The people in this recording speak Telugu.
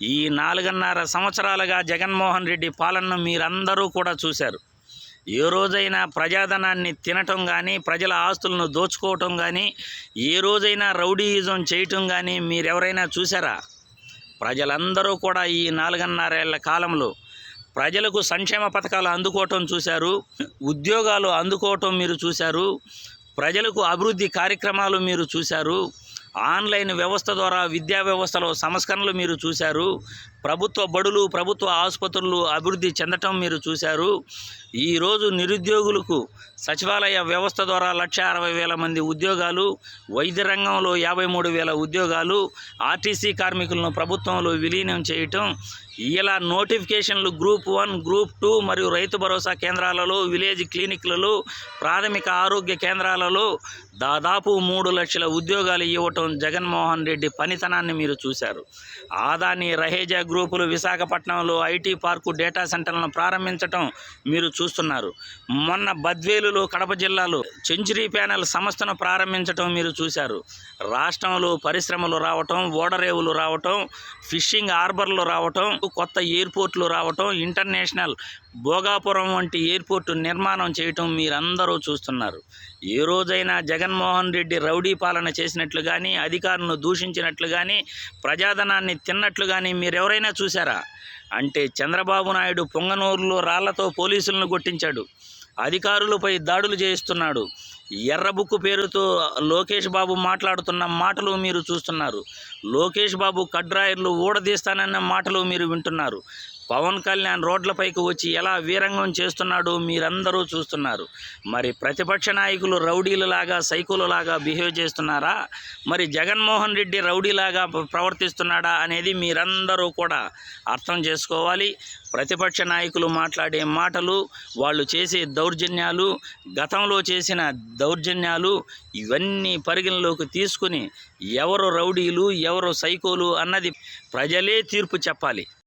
ఈ నాలుగున్నర సంవత్సరాలుగా జగన్మోహన్ రెడ్డి పాలనను మీరందరూ కూడా చూశారు. ఏ రోజైనా ప్రజాధనాన్ని తినటం కానీ ప్రజల ఆస్తులను దోచుకోవటం కానీ ఏ రోజైనా రౌడీయిజం చేయటం కానీ మీరెవరైనా చూసారా ప్రజలందరూ కూడా ఈ నాలుగున్నరేళ్ళ కాలంలో ప్రజలకు సంక్షేమ పథకాలు అందుకోవటం చూశారు. ఉద్యోగాలు అందుకోవటం మీరు చూశారు. ప్రజలకు అభివృద్ధి కార్యక్రమాలు మీరు చూశారు. ఆన్లైన్ వ్యవస్థ ద్వారా విద్యా వ్యవస్థలో సంస్కరణలు మీరు చూశారు. ప్రభుత్వ బడులు ప్రభుత్వ ఆసుపత్రులు అభివృద్ధి చెందటం మీరు చూశారు. ఈరోజు నిరుద్యోగులకు సచివాలయ వ్యవస్థ ద్వారా లక్ష అరవై వేల మంది ఉద్యోగాలు వైద్య రంగంలో యాభై మూడు వేల ఉద్యోగాలు ఆర్టీసీ కార్మికులను ప్రభుత్వంలో విలీనం చేయటం ఇలా నోటిఫికేషన్లు గ్రూప్ వన్ గ్రూప్ టూ మరియు రైతు భరోసా కేంద్రాలలో విలేజ్ క్లినిక్లలో ప్రాథమిక ఆరోగ్య కేంద్రాలలో దాదాపు మూడు లక్షల ఉద్యోగాలు ఇవ్వటం జగన్మోహన్ రెడ్డి పనితనాన్ని మీరు చూశారు. ఆదాని రహేజా గ్రూపులు విశాఖపట్నంలో ఐటీ పార్కు డేటా సెంటర్లను ప్రారంభించటం మీరు చూస్తున్నారు. మొన్న బద్వేలులో కడప జిల్లాలో సెంచరీ ప్యానెల్ సంస్థను ప్రారంభించటం మీరు చూశారు. రాష్ట్రంలో పరిశ్రమలు రావటం ఓడరేవులు రావటం ఫిషింగ్ హార్బర్లు రావటం కొత్త ఎయిర్పోర్ట్లు రావటం ఇంటర్నేషనల్ భోగాపురం వంటి ఎయిర్పోర్టు నిర్మాణం చేయటం మీరందరూ చూస్తున్నారు. ఏ రోజైనా జగన్మోహన్ రెడ్డి రౌడీ పాలన చేసినట్లు కానీ అధికారులను దూషించినట్లు కానీ ప్రజాధనాన్ని తిన్నట్లు కానీ మీరెవరైనా చూసారా అంటే చంద్రబాబు నాయుడు పొంగనూరులో రాళ్ళతో పోలీసులను కొట్టించాడు. అధికారులపై దాడులు చేయిస్తున్నాడు. ఎర్రబుక్కు పేరుతో లోకేష్ బాబు మాట్లాడుతున్న మాటలు మీరు చూస్తున్నారు. లోకేష్ బాబు కడ్రాయర్లు ఊడదీస్తానన్న మాటలు మీరు వింటున్నారు. పవన్ కళ్యాణ్ రోడ్లపైకి వచ్చి ఎలా వీరంగం చేస్తున్నాడో మీరందరూ చూస్తున్నారు. మరి ప్రతిపక్ష నాయకులు రౌడీలలాగా సైకులలాగా బిహేవ్ చేస్తున్నారా? మరి జగన్మోహన్ రెడ్డి రౌడీలాగా ప్రవర్తిస్తున్నాడా అనేది మీరందరూ కూడా అర్థం చేసుకోవాలి. ప్రతిపక్ష నాయకులు మాట్లాడే మాటలు వాళ్ళు చేసే దౌర్జన్యాలు గతంలో చేసిన దౌర్జన్యాలు ఇవన్నీ పరిగణలోకి తీసుకుని ఎవరు రౌడీలు ఎవరు సైకోలు అన్నది ప్రజలే తీర్పు చెప్పాలి.